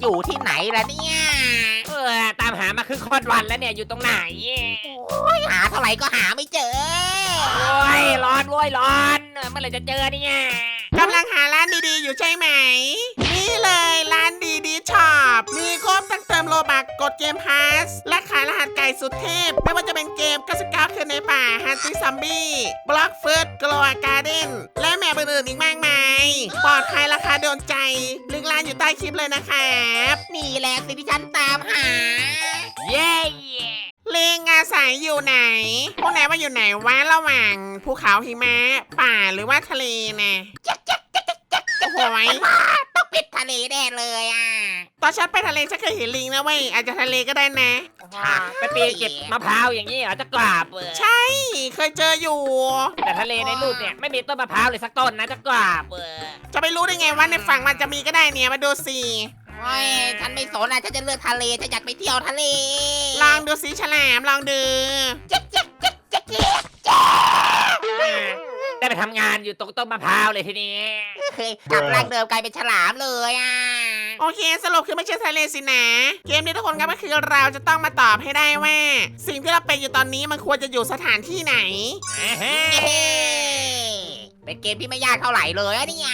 อยู่ที่ไหนล่ะเนี่ย เออตามหามาครึ่งค่อนวันแล้วเนี่ยอยู่ตรงไหนหาเท่าไหร่ก็หาไม่เจอ โอ้ยร้อนโว้ยร้อนเออเมื่อไหร่จะเจอเนี่ยกำลังหาร้านดีๆอยู่ใช่ไหม นี่เลยร้านดีดีช็อปมีครบตั้ง มโลบักกดเกมพาสและขายรหัสไก่สุดเทพ ไม่ว่าจะเป็นเกม99คืนในป่าฮันตี้ซัมบี้บล็อกเฟิร์สกลัวการ์เด้นและแมปอื่นๆอีกมากมาย ปลอดภัยราคาโดนใจ ลิงก์ร้านอยู่ใต้คลิปเลยนะครับนี่แหละสิ่งที่ฉันตามหา เย้ลิงอาศัยอยู่ไหน พวกนายว่าอยู่ไหนวะระหว่างภูเขาหิมะป่าหรือว่าทะเลนะโอ้โหยต้อ งปิดทะเลแน่เลยอะตอนฉันไปทะเลฉันเคยเห็นลิงนะเว้ยอาจจะทะเลก็ได้นะ ไปปีนเก็บมะพร้าวอย่างนี้เหรอจะกราบเออใช่เคยเจออยู่ แต่ทะเลในรูปเนี่ยไม่มีต้นมะพร้าวเลยสักต้นนะจะกราบเออจะไปรู้ได้ไงว่าในฝั่งมันจะมีก็ได้เนี่ยมาดูสิโอ้ยฉันไม่สนอะฉันจะเลือกทะเลฉันอยากไปเที่ยวทะเลลองดูสิฉลามลองดูจ๊กจ๊กจ๊กจ๊กจ๊ก ได้ไปทำงานอยู่ตรงต้นมะพร้าวเลยทีนี้เฮ้ยกลับร่างเดิมกลายเป็นฉลามเลยอะ โอเคสรุปคือไม่ใช่ทะเลสินะ เกมนี้ทุกคนครับก็คือเราจะต้องมาตอบให้ได้ว่า สิ่งที่เราเป็นอยู่ตอนนี้มันควรจะอยู่สถานที่ไหนอ่าฮะเย้เป็นเกมที่ไม่ยากเท่าไหร่เลยอะเนี่ย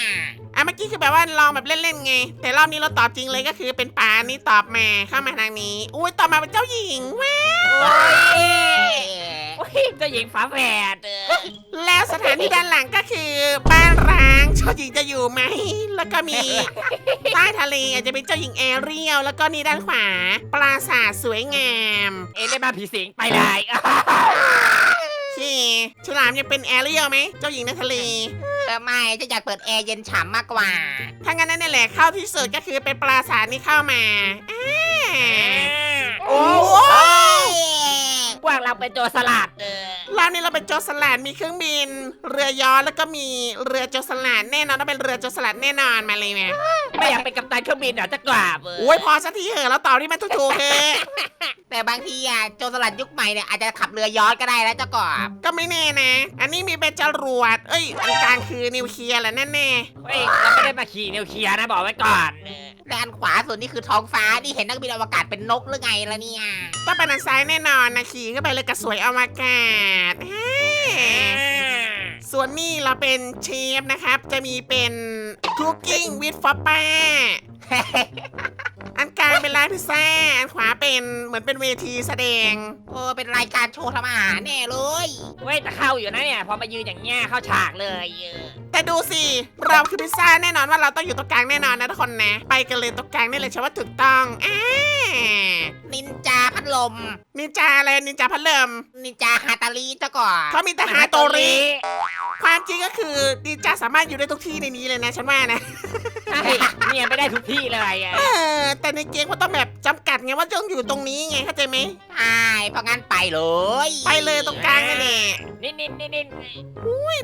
อะเมื่อกี้คือแบบว่าลองแบบเล่นๆไง แต่รอบนี้เราตอบจริงเลยก็คือเป็นปลานี่ตอบมาเข้ามาทางนี้ อุ้ยตอบมาเป็นเจ้าหญิงว้าวโอ้ยเย้โอ้ย เจ้าหญิงฝาแฝดเออแล้วสถานที่ด้านหลังก็คือบ้านร้างเจ้าหญิงจะอยู่ไหม แล้วก็มี ใต้ทะเลอาจจะเป็นเจ้าหญิงแอเรียลแล้วก็นี่ด้านขวา ปราสาทสวยงามเอเล่นมาผีสิงไปเลยโอเคฉลามยังเป็นแอเรียลไหมเจ้าหญิงในทะเล เออไม่ฉันอยากเปิดแอร์เย็นฉ่ำมากกว่า ถ้างั้นนั่นแหละเข้าที่สุดก็คือเป็นปราสาทนี่เข้ามาอ่า โอ้ โอ้ พวก เราเป็นโจรสลัดเออรอบนี้เราเป็นโจรสลัดมีเครื่องบิน เรือยอชต์แล้วก็มีเรือโจรสลัดแน่นอนต้องเป็นเรือโจรสลัดแน่นอนมาเลยแม่ไม่อยากเป็นกัปตันเครื่องบินเหรอจะกราบเออโอ้ยพอสักทีเหอะแล้วตอบที่มันถูกๆเถอะแต่บางทีอะโจรสลัดยุคใหม่เนี่ยอาจจะขับเรือยอชต์ก็ได้แล้วเจ้ากอบก็ไม่แน่นะ อันนี้มีเป็นจรวด เอ้ยอันกลางคือนิวเคลียร์แหละแน่แน่เฮ้ยเราไม่ได้มาขี่นิวเคลียร์นะบอกไว้ก่อนเออ และอันขวาสุดนี่คือท้องฟ้านี่เห็นนักบินอวกาศเป็นนกหรือไงล่ะเนี่ยๆต้องเป็นอันซ้ายแน่นอนนะขี่ขึ้นไปเลยกระสวยอวกาศเฮ้ส่วนนี่เราเป็นเชฟนะครับ จะมีเป็น Cooking with f o p p a อัน กลางเป็นร้านพิซซ่าอันขวาเป็นเหมือนเป็นเวทีแสดง เออเป็นรายการโชว์ทำอาหารแน่เลย เว้ยแต่เข้าอยู่นะเนี่ย พอมายืนอย่างเงี้ยเข้าฉากเลยเออแต่ดูสิ เราคือพิซซ่าแน่นอนว่าเราต้องอยู่ตรงกลางแน่นอนนะทุกคนนะ ไปกันเลยตรงกลางนี่เลยใช่ว่าถูกต้องอ่านินจาพัดลม นินจาอะไรนินจาพัดเริ่มนินจาฮาตาลีเจ้ากอบเขามีแต่หาโตริความจริงก็คือนินจาสามารถอยู่ได้ทุกที่ในนี้เลยนะฉันว่านะ ใช่เนี่ยไม่ได้ทุกที่เลยอะเออแต่ในเกมก็ต้องแบบจำกัดไงว่าต้องอยู่ตรงนี้ไงเข้าใจไหม ใช่เพราะงั้นไปเลยไปเลยตรงกลางนี่แหละนิดนิดนิดนิด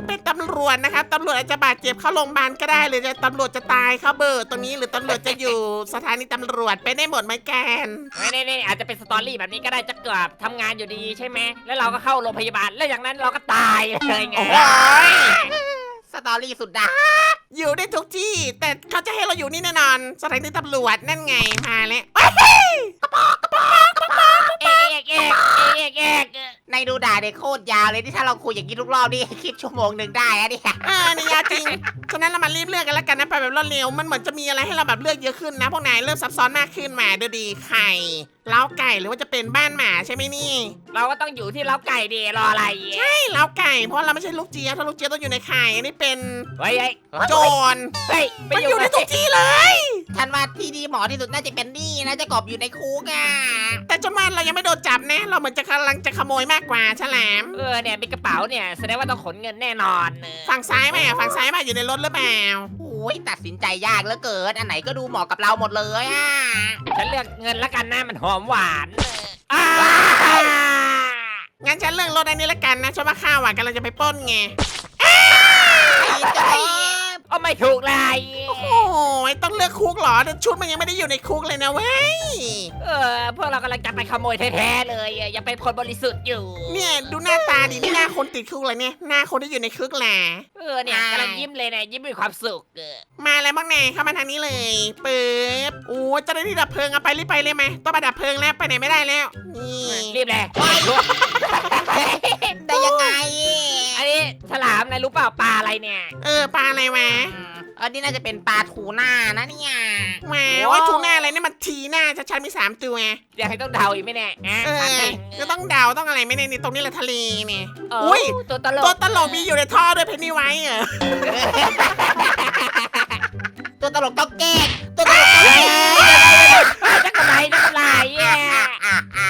เป็นตำรวจนะครับตำรวจอาจจะบาดเจ็บเข้าโรงพยาบาลก็ได้หรือจะตำรวจจะตายเข้าเบิร์ตรงนี้หรือตำรวจจะอยู่สถานีตำรวจไปได้หมดไหมแกนไม่ได้นี่อาจจะเป็นสตอรี่แบบนี้ก็ได้จะเกือบทำงานอยู่ดีใช่ไหมแล้วเราก็เข้าโรงพยาบาลแล้วอย่างนั้นเราก็ตายเลยไงโอ้ย สตอรี่สุดดาอยู่ได้ทุกที่ แต่เขาจะให้เราอยู่นี่แน่นอนสถานีตำรวจนั่นไงมาแล้วเอกระป๋อก เอกเอกเอกเอกในดูด่าเนี่ยโคตรยาวเลยที่ถ้าเราคุยอย่างนี้ทุกรอบนี่คลิปชั่วโมงหนึ่งได้อะเนี่ยเออนี่ยาจริง ฉะนั้นเรามารีบเลือกกันแล้วกันนะไปแบบรวดเร็ว มันเหมือนจะมีอะไรให้เราแบบเลือกเยอะขึ้นนะ พวกนายเริ่มซับซ้อนมากขึ้นมาดูดีไข่เล้าไก่หรือว่าจะเป็นบ้านหมาใช่ไหมนี่ เราก็ต้องอยู่ที่เล้าไก่ดีรออะไรใช่เล้าไก่เพราะเราไม่ใช่ลูกเจี๊ยบถ้าลูกเจี๊ยบต้องอยู่ในไข่อันนี้เป็นเฮ้ยเฮ้ยโจรเฮ้ยไปมันออยู่ยู่ในทุกที่เลย ฉันว่าที่ดีหมอที่สุดน่าจะเป็นนี่นะเจะกอบอยู่ในคุกอะแต่จนว่าเรายังไม่โดนจับนะ เราเหมือนจะกำลังจะขโมยมากกว่าฉลาม เออเนี่ยมีกระเป๋าเนี่ยแสดงว่าต้องขนเงินแน่นอนเออฝั่งซ้ายไหมฝั่งซ้ายมาอยู่ในรถหรือเปล่าโอ้ยตัดสินใจยากเหลือเกิน อันไหนก็ดูเหมาะกับเราหมดเลยอะฉันเลือกเงินละกันนะมันหอมหวานเอออ่างั้นฉันเลือกรถอันนี้ละกันนะฉันว่าข้าวอะกำลังจะไปปล้นไงไอ้เจ้า โอ้เอาไม่ถูกเลยโอ้ยต้องเลือกคุกเหรอชุดมันยังไม่ได้อยู่ในคุกเลยนะเว้ย เออพวกเรากำลังจะไปขโมยแท้ๆเลยอะยังเป็นคนบริสุทธิ์อยู่ เนี่ยดูหน้าตาดินี่หน้าคนติดคุกเลยเนี่ยหน้าคนที่อยู่ในคุกแหละ เออเนี่ยกำลังยิ้มเลยนะยิ้มมีความสุขเออมาแล้วบ้างแน่เข้ามาทางนี้เลยปึ๊บโอ้เจ้าหน้าที่ดับเพลิงเอาไปรีบไปเลยไหมต้องมาดับเพลิงแล้วไปไหนไม่ได้แล้วนี่รีบเลย ได้ยังไงอันนี้ ฉลามนายรู้เปล่าปลาอะไรเนี่ยเออปลาอะไรวะอืมอันนี้น่าจะเป็นปลาทูน่านะเนี่ย แหมว่าทูน่าอะไรเนี่ยมันทีหน้าชัดๆมีสามตัวไงอยากให้ต้องเดาอีกไหมเนี่ยฮะเอถามอจริงจะต้องเดาต้องอะไรไม่ได้นี่ตรงนี้แหละทะเลนี่เออุ๊อยตัวตลตัวกตลกมีอยู่ในท่อด้วยเพนนีไว้เหรอตัวตลกต้องแก้ตัวตลกต้องเฮ้แก้ยจักรไรจักรไรอะอะอะ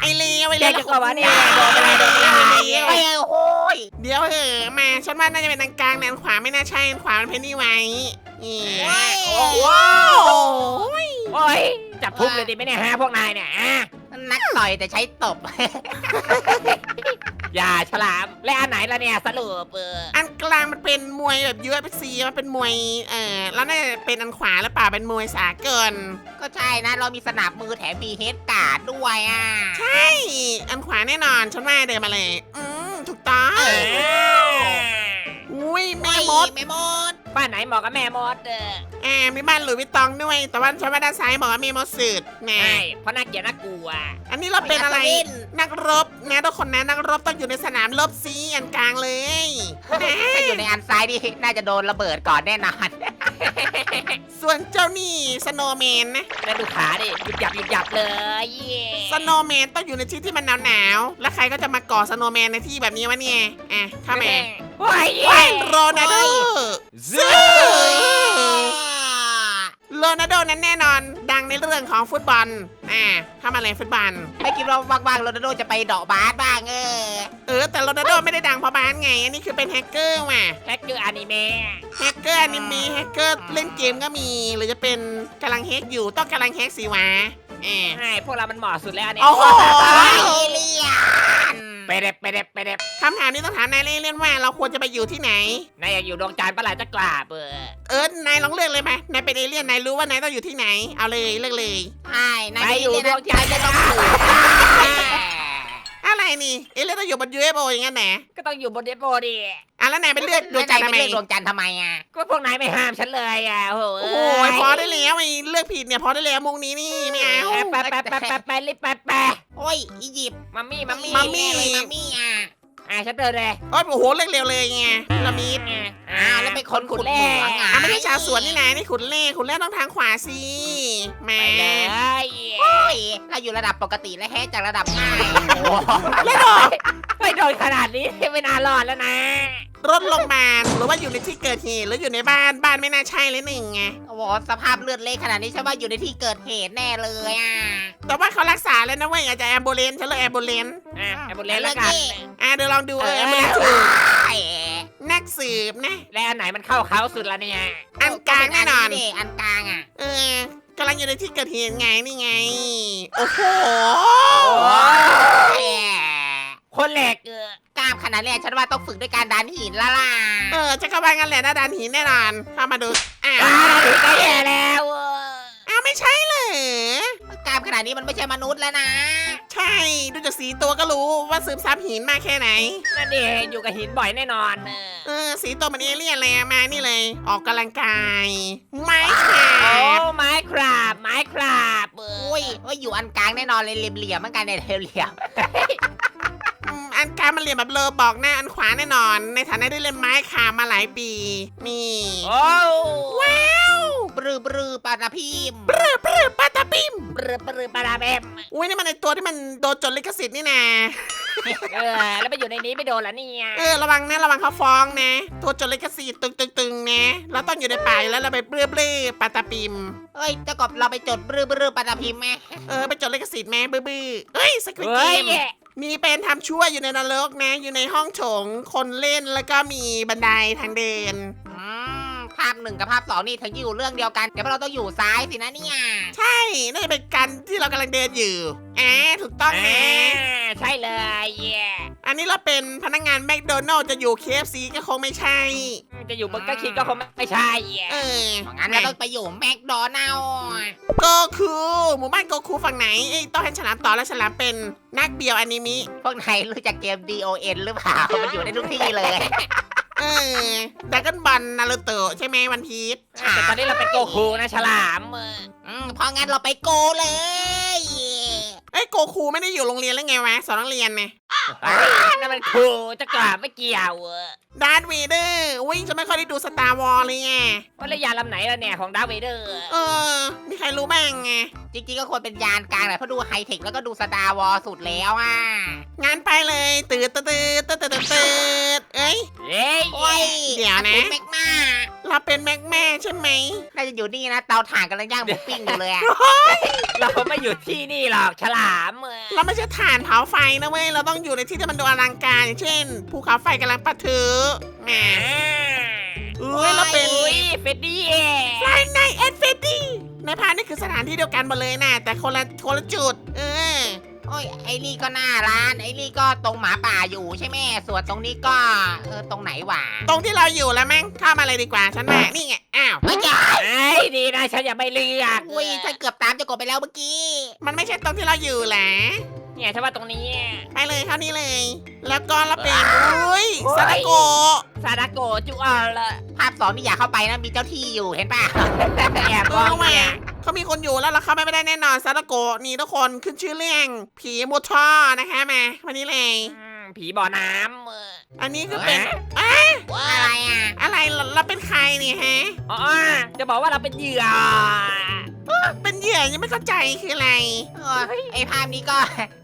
ไอเลวไอเลเด็วกจะกว่าเนี่ยโดนไปเลยโดนไปเลยโอ้ยโอ้ย เดี๋ยวเหอะมาฉันว่าน่าจะเป็นทางกลางแนนขวาไม่น่าใช่แนนขวาเป็นเพนนีไว้นี่โอ้ยว้าวโอ้ยจับทุบเลยดิไม่เนี่ยฮะพวกนายเนี่ยฮะนักต่อยแต่ใช้ตบ อย่าฉลามและอันไหนล่ะเนี่ยสรุปเอออันกลางมันเป็นมวยแบบยูเอฟซีมันเป็นมวยเออแล้วน่าจะเป็นอันขวาหรือเปล่าเป็นมวยสากลก็ใช่นะ เรามีสนับมือแถมมีเฮดการ์ดด้วยอะใช่อันขวาแน่นอนฉันว่าเดินมาเลยอืม ต้องเอออุ้ยแม่มดแม่มดบ้านไหนเหมาะกับแม่มดเออแอมมีบ้านหลุยส์วิตตองด้วย แต่ว่าฉันว่าด้านซ้ายบอกว่ามีมดสืดแหมใช่เพราะน่าเกลียดน่ากลัว อันนี้เราเป็นอะไรอัศวินนักรบนะทุกคนนะนักรบต้องอยู่ในสนามรบซีอันกลางเลยแหมถ้าอยู่ในอันซ้ายนี่น่าจะโดนระเบิดก่อนแน่นอนส่วนเจ้านี่สโนว์แมนนะแล้วดูขาดิหยุบหยับหยุบหยับเลยสโนว์แมนต้องอยู่ในที่ที่มันหนาวๆแล้วใครก็จะมาก่อสโนว์แมนในที่แบบนี้วะเนี่ยอะเข้ามาโอ้ยว้ายโรนัลโดเฮ้ย โรนัลโดนั้นแน่นอน ดังในเรื่องของฟุตบอลอ่าเข้ามาเลยฟุตบอลไม่คิดว่าว่างๆโรนัลโดจะไปเดาะบาสบ้างเออเออแต่โรนัลโดไม่ได้ดังเพราะบ้านไง อันนี้คือเป็นแฮกเกอร์ว่ะแฮกเกอร์อนิเมะแฮกเกอร์อนิเมะแฮกเกอร์เล่นเกมก็มี หรือจะเป็นกำลังแฮกอยู่ต้องกำลังแฮกสิวะแอบใช่พวกเรามันเหมาะสุดแล้วอันนี้โอ้โหเอเลียน ไปเด็บไปเด็บไปเด็บคำถามนี้ต้องถามนายเล่นๆว่าเราควรจะไปอยู่ที่ไหน นายอยากอยู่ดวงจันทร์ปะล่ะจะกราบเออเออนายลองเลือกเลยไหมนายเป็นเอเลี่ยนนายรู้ว่านายต้องอยู่ที่ไหน เอาเลยเลือกเลย ใช่นายไปอยู่ดวงจันทร์จะจะต้ต้อองงถูถูกก อะไรนี่ เอเลี่ยนต้องอยู่บน UFO อย่างนั้นแหละก็ต้องอยู่บนเดโปดิอะแล้วนายไปเลือกดวงจันทร์ทำไมเลือกดวงจันทร์ทำไมอะ ก็พวกนายไม่ห้ามฉันเลยอะโอ้โหโอ้โหพอได้แล้วไอ้เลือกผิดเนี่ยพอได้แล้วมุงนี้นี่ไม่เอา ไปไปไปไปไปรีบไปไปโอ้ยอียิปต์มัมมี่มัมมี่มัมมี่แเลยมัมมี่อะ อะฉันเดินเลยโอ้ยโอ้โหเลือกเร็วเลยไงพีระมิดอ้าวแล้วเป็นคนขุดเหมืองอะอะไม่ใช่ชาวสวนนี่นะนี่ขุนเล่ขุนเล่ต้องทางขวาสิแหมไปเลยโอ้ยเราอยู่ระดับปกติและแฮกจากระดับง่ายโอ้โหแล้วดอกไม่โดนขนาดนี้ไม่น่ารอดแล้วนะ รถลงมาหรือว่าอยู่ในที่เกิดเหตุหรืออยู่ในบ้านบ้านไม่น่าใช่เลยหนึ่งไงโอ้โหสภาพเลือดเละขนาดนี้ฉันว่าอยู่ในที่เกิดเหตุแน่เลยอะแต่ว่าเขารักษาแล้วนะเว้ยอาจจะแอมบูเลนฉันเลยแอมบูเลนอะแอมบูเลนแล้วกัน อะเดี๋ยวลองดูเออแอมเอบูอเลนถูกไอ้นักสืบนะ และอันไหนมันเข้าเขาสุดละเนี่ยอันกลางแน่นอนดิอันกลางอะ เออกำลังอยู่ในที่เกิดเหตุไงนี่ไง โอ้โหแหม คนแหลกเออกล้ามขนาดนี้ฉันว่าต้องฝึกด้วยการดันหินและล่ะเออจะก็ว่างั้นแหละหน้าดานหินแน่นอนเข้ามาดูอ้าวอ่าถึงก็แย่แล้วเอออ้าวไม่ใช่เหรอกล้ามขนาดนี้มันไม่ใช่มนุษย์แล้วนะใช่ดูจากสีตัวก็รู้ว่าซึมซับหินมากแค่ไหน นั่นดิอยู่กับหินบ่อยแน่นอนเออเออ สีตัวมันเอเลี่ยนเลยอะมานี่เลย ออกกำลังกายไม่แคโอ้บไม้คราบไม้คราบเออโอ้ยว่าอยู่อันกลางแน่นอนเลยเหลี่ยมๆเหมือนกันเนี่ยเหลี่ยม อืมอันกลางมันเหลี่ยมแบบเลอบอกหน้าอันขวาแน่นอน ในฐานะได้เล่นไม้ขามาหลายปี นี่โอ้ว้าวๆบรือปรือปานาพิมพ์ปรึบปรึบปาตาปิมปรือปรือปลาดาเบมอุ้ยนี่มันในตัวที่มันโดนจดลิขสิทธิ์นี่นะเออแล้วไปอยู่ในนี้ไม่โดนละเนี่ยเออระวังนะระวังเขาฟ้องนะ ตัวจดลิขสิทธิ์ตึงตึงตึงนะเราต้องอยู่ในป่าอยู่แล้วเราไปเปลื้อเปลื้อปาตาปิมเอ้ยเจ้ากบเราไปจดบรือปรือปานาพิมพ์ไหมเออไปจดลิขสิทธิ์แม่บื้อบื้อเอ้ยสควิตเฮ้เกยม มีเป็นทำชั่วอยู่ในนรกนะ อยู่ในห้องโถงคนเล่นแล้วก็มีบันไดทางเดิน อืมภาพหนึ่งกับภาพสองนี่ถึงอยู่เรื่องเดียวกันเดี๋ยวพวกเราต้องอยู่ซ้ายสินะเนี่ยใช่น่าจะเป็นการที่เรากำลังเดินอยู่อ่าถูกต้องอ่านะใช่เลยเย่อันนี้เราเป็นพนักงานแมคโดนัลล์จะอยู่ KFC ก็คงไม่ใช่ จะอยู่เบอร์เกอร์คิงก็คงไม่ใช่อะเอองั้นเราต้องไปอยู่แมคโดนัลล์ก็คือหมู่บ้านโกคูฝั่งไหนเอ้ยต้องให้ฉลามต่อแล้วฉลามเป็นนักเบียวอนิมิพวกนายรู้จักเกม DON หรือเปล่า มันอยู่ในทุกที่เลย เออดักกันบอลนารูโตะใช่ไหมวันพีชแต่ตอนนี้เราเป็นโกคูนะฉลามเอออืมเพราะงั้นเราไปโกเลย เอ้ยโกคูไม่ได้อยู่โรงเรียนแล้วไงวะสอนนักเรียนไงนั่นมันครูจะกลับไม่เกี่ยวเออ ดาร์ธเวเดอร์อุ้ยจะไม่ค่อยได้ดูสตาร์วอลเลยไงว่าแล้วยานลำไหนล่ะเนี่ยของดาร์ธเวเดอร์เออ มีใครรู้บ้างไงจริงๆก็ควรเป็นยานกลางแหละเพราะดูไฮเทคแล้วก็ดูสตาร์วอลสุดแล้วอะงานไปเลยตื่นตื่นตื่นตื่นตื่นตื่นเอ้ยเฮ้ยโอ้ยเดี๋ยวนะคุณแม็กมาเราเป็นแม็กแม่ใช่ไหมน่าจะอยู่นี่นะเตาถ่านกำลังย่างหมูปิ้งอยู่เลยอะเราไม่อยู่ที่นี่หรอกฉลามเออเราไม่ใช่ฐานเผาไฟนะเว้ยเราต้องอยู่ในที่ที่มันดูอลังการอย่างเช่นภูเขาไฟกำลังปะทุแหมอ่าเอ้ยเราเป็นอุ้ยเฟดดี้เอไฟในเอ็ดเฟดดี้ในพานนี่คือสถานที่เดียวกันหมดเลยนะแต่คนละคนละจุด เออโอ้ยไอ้นี่ก็หน้าร้าน ไอ้นี่ก็ตรงหมาป่าอยู่ใช่ไหมส่วนตรงนี้ก็เออตรงไหนวะตรงที่เราอยู่แล้วมั้งเข้ามาเลยดีกว่าฉันว่านี่ไงอ้าวไม่ใช่ไอ้ยดีนะฉันยังไม่เลือกอุ้ยฉันเกือบตามเจะกบไปแล้วเมื่อกี้ มันไม่ใช่ตรงที่เราอยู่แหละ เนี่ยฉันว่าตรงนี้ไปเลยเท่านี้เลย แล้วก็เราเป็นอุ้ยซาตาโกะซาดาโกะจูออลภาพสองนี่อยากเข้าไปนะมีเจ้าที่อยู่เห็นป่ะ แอบเอมอองแหวเนี่ยเขามีคนอยู่แล้วเราเข้าไม่ได้แน่นอนซาตาโกะนี่ทุกคนขึ้นชื่อเรื่องผีมูทอนะคะมาวันนี้เลย อืมผีบ่อน้ำเออ อันนี้คือเป็นเอ๊ะอะอะไรอะอะไรเราเราเป็นใครเนี่ยฮะ อ๋อจะบอกว่าเราเป็นเหยื่อ เป็นเหยื่อยังไม่เข้าใจคืออะไรเออไอ้ภาพนี้ก็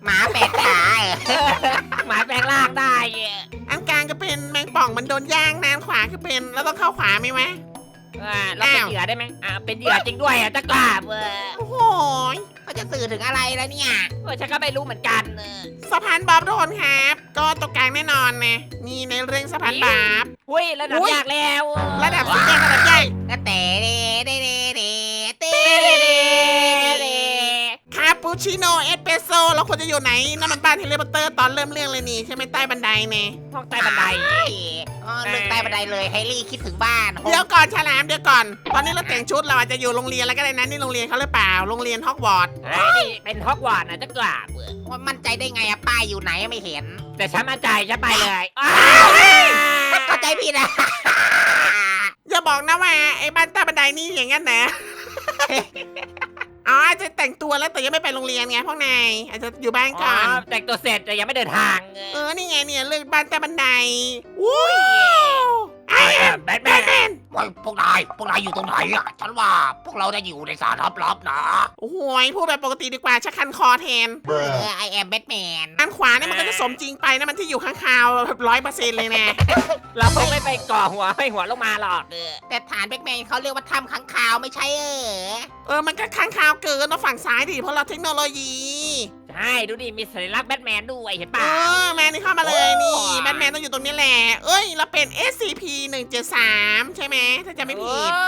หมาแปดขาเออหมายแปลงร่างได้อะอันกลางก็เป็นแมงป่องมันโดนย่างน้ำขวาคือเป็นแล้วต้องเข้าขวาไหมวะ อ่าเราเป็นเหยื่อได้ไหมอ่าเป็นเหยื่อจริงด้วยอะจะกล้าเออโอ้โหเขาจะสื่อถึงอะไรแล้วเนี่ย เออฉันก็ไม่รู้เหมือนกันเออสะพานบาปทุกคนครับ ก็ตรงกลางแน่นอนนะนี่ในเรื่องสะพานบาปอุ้ยระดับอุ๊ย ยากแล้วเออระดับสีแดงระดับใหญ่ ก็แต่เดเดเดเด ชิโนเอสเปรสโซเราควรจะอยู่ไหนนั่นมันบ้านเฮลิคอปเตอร์ตอนเริ่มเรื่องเลยนี่ใช่ไหมใต้บันไดเนี่ยห้องใต้บันไดเออเรื่องใต้บันไดเลยไฮรี่คิดถึงบ้านเดี๋ยวก่อนฉลามเดี๋ยวก่อน ตอนนี้เราแต่งชุดเราอาจจะอยู่โรงเรียนแล้วก็ได้นะนี่โรงเรียนเขาหรือเปล่าโรงเรียนฮอกวอตส์เฮ้ยนี่เป็นฮอกวอตส์นะจะกล้าเออว่ามั่นใจได้ไงอะป้ายอยู่ไหนไม่เห็น แต่ฉันมั่นใจฉันไปเลยอ้าวเข้าใจผิดอะอย่าบอกนะว่าไอ้บ้านใต้บันไดนี่อย่างนั้นนะ อ๋ออาจจะแต่งตัวแล้วแต่ยังไม่ไปโรงเรียนไงพวกนายอาจจะอยู่บ้านอ๋ก่อนอแต่งตัวเสร็จแต่ยังไม่เดินทางเอเอออนี่ไงเนี่ยเรื่องบ้านใต้บันไดวู้ไอ แอมแบทแบแมทแมนนว่าพวกนายพวกนายอยู่ตรงไหนอะฉันว่าพวกเราจะอยู่ในสารลับๆนะโอ้โหยพูดแบบปกติดีกว่าชักคันคอแทน เออไอแอมแบทแมนอันขวาเนี่ยมันก็จะสมจริงไปนะมันที่อยู่ข้างคาวแบบร้อยเปอร์เซ็นต์เลยนะเราคงไม่ไปก่อหัวให้หัวลงมาหรอก เออแต่ฐานแบทแมนเขาเรียกว่าถ้ำค้างคาวไม่ใช่เออ เออมันก็ข้างคาวเกินนะฝั่งซ้ายดิเพราะเราเทคโนโลยีใช่ดูดิมีสัญลักษณ์แบทแมนด้วยเห็นเอป่ะ อแมนนี่เข้ามาเลยนี่แบทแมนต้องอยู่ตรงนี้แหละ เอ้ย เราเป็น SCP 173ใช่ไหมถ้าจะไม่ผิดโอ้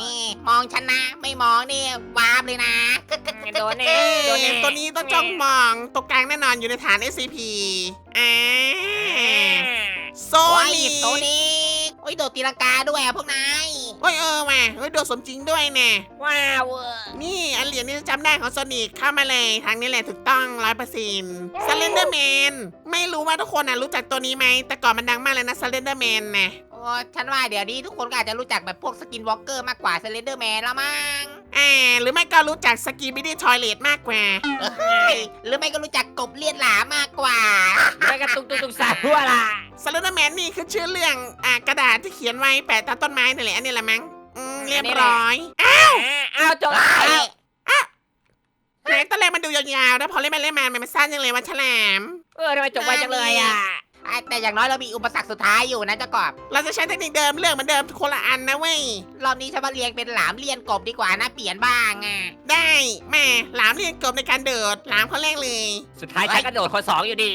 นี่มองฉันนะ ไม่มองนี่วาบเลยนะโดนเอแน่ โดนแน่อตัวนี้ต้องจ้องมองตรงกลางแน่นอนอยู่ในฐาน SCP อ่าโซโอ้ยนิโซนิกโอ้ยโดดตีลังกาด้วยอะพวกนาย โอ้ยเออว่ะเฮ้ยโดดสมจริงด้วยแน่ว้าวเออนี่อันเหรียญนี่จำได้ของโซนิกเข้ามาเลยทางนี้แหละถูกต้องร้อยเปอร์เซ็นต์ซเลนเดอร์แมนไม่รู้ว่าทุกคนน่ะรู้จักตัวนี้ไหมแต่ก่อนมันดังมากเลยนะซเลนเดอร์แมนนะโอ้ฉันว่าเดี๋ยวนี้ทุกคนก็อาจจะรู้จักแบบพวกสกินวอล์กเกอร์มากกว่าเซเลนเดอร์แมนแล้วมั้งอ่าหรือไม่ก็รู้จักสกีบิดี้ทอยเลตมากกว่าเฮ้ยหรือไม่ก็รู้จักกบเลียดหลามากกว่าไม่กระตุกตุกตุกสาทั่วล่ะ ซเลนเดอร์แมนนี่คือชื่อเรื่องอ่ากระดาษที่เขียนไว้แปะตามต้นไม้นี่แหละอันนี้แหละมั้งอืมเรียบร้อยอะอ้าวจบเอ้ยไหนตอนแรกมันดูยาวๆแล้วพอเล่นมาเล่นมามันสั้นยังเลยว่าฉลาม เออทำไมจบไวจังเลยอะ อะแต่อย่างน้อยเรามีอุปสรรคสุดท้ายอยู่นะเจ้ากบเราจะใช้เทคนิคเดิมเรื่องเหมือนเดิมคนละอันนะเว้ย รอบนี้ฉันว่าเรียงเป็นหลามเลียนกบดีกว่านะเปลี่ยนบ้างอะได้แม่หลามเรียนกบในการเดิดหลามคนแรกเลย สุดท้ายฉันกระโดดคนสองอยู่ดี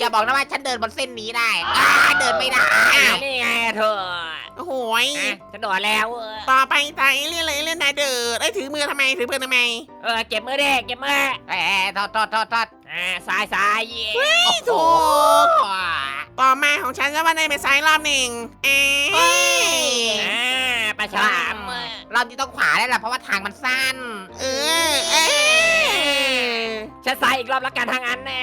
อย่าบอกนะว่าฉันเดินบนเส้นนี้ได้อ่าเดินไม่ได้ อ้าวนี่ไงเธอ โอ้โหยอะฉันโดดแล้วเออต่อไปตาเอเลี่ยนเลยเอเลี่ยนนายเดิดไอ้ยถือมือทำไมถือปืนทำไมเออเก็บมือเด็กเก็บมือเอ้ยทอดทอดทอดทอดอ่าซ้ายซ้ายเย่โอ้โหตต่อมาของฉันจะว่าในเป็นซ้ายรอบหนึ่งเอ๊เฮ้ยอ่าปลาฉลามรอบนี้ต้องขวาได้แหละเพราะว่าทางมันสั้นเออเอ๊ะฉันซ้ายอีกรอบละกันทางอันแน่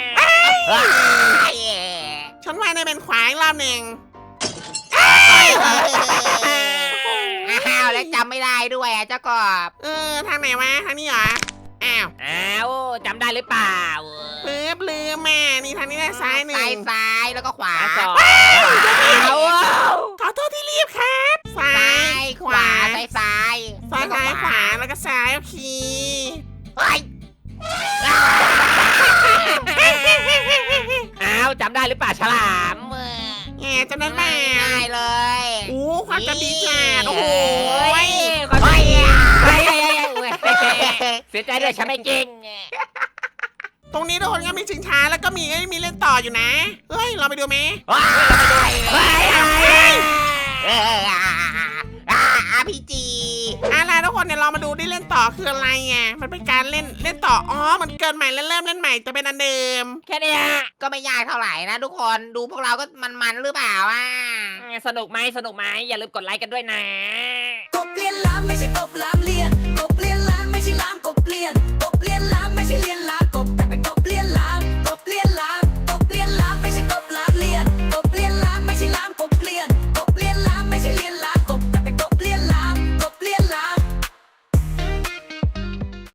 ฉันว่าในเป็นขวาอีกรอบหนึ่ง อ้าวแล้วจำไม่ได้ด้วยอะเจ้ากบเออทางไหนวะทางนี้เหรออ้าวอ้าวจำได้หรือเปล่าปื๊บลืมแม่นี่ทางนี้ได้ซ้ายหนึ่ซ้ายงซ้ายแล้วก็ขวาขาสองเอาขอโทษที่รีบครับซ้าซ้ายยขวาซ้ายซ้ายซ้ายซ้ายขวาแล้วก็ซ้ายโอเคเฮ้ยอ้าวจำได้หรือเปล่าฉลาม แง่จำนั้นแม่ง่ายเลยโอ้ความจำดีจัดโอ้โหเฮ้ยขอโทเฮ้ษยเฮ้ยเฮ้ยเฮ้ยเฮ้ยเสียใจด้วยฉันไม่เก่งตรงนี้ทุกคนก็มีชิงช้าแล้วก็มีเอ้ยมีเล่นต่ออยู่นะ เฮ้ย เราไปดูไหมว้ายเฮ้ย เอออ่าอ่าอาพีจีเอะไรทุกคนเนี่ยเรามาดูที่เล่นต่อคืออะไรไงมันเป็นการเล่นเล่นต่ออ๋อมันเกินใหม่แล้วเริ่มเล่นใหม่จะเป็นอันเดิม แค่เนี้ยก็ไม่ยากเท่าไหร่นะ ทุกคนดูพวกเราก็มันๆหรือเปล่าอะสนุกไหมสนุกไหมอย่าลืมกดไลค์กันด้วยนะ กบเลียนล้ำไม่ใช่กบล้ำเลี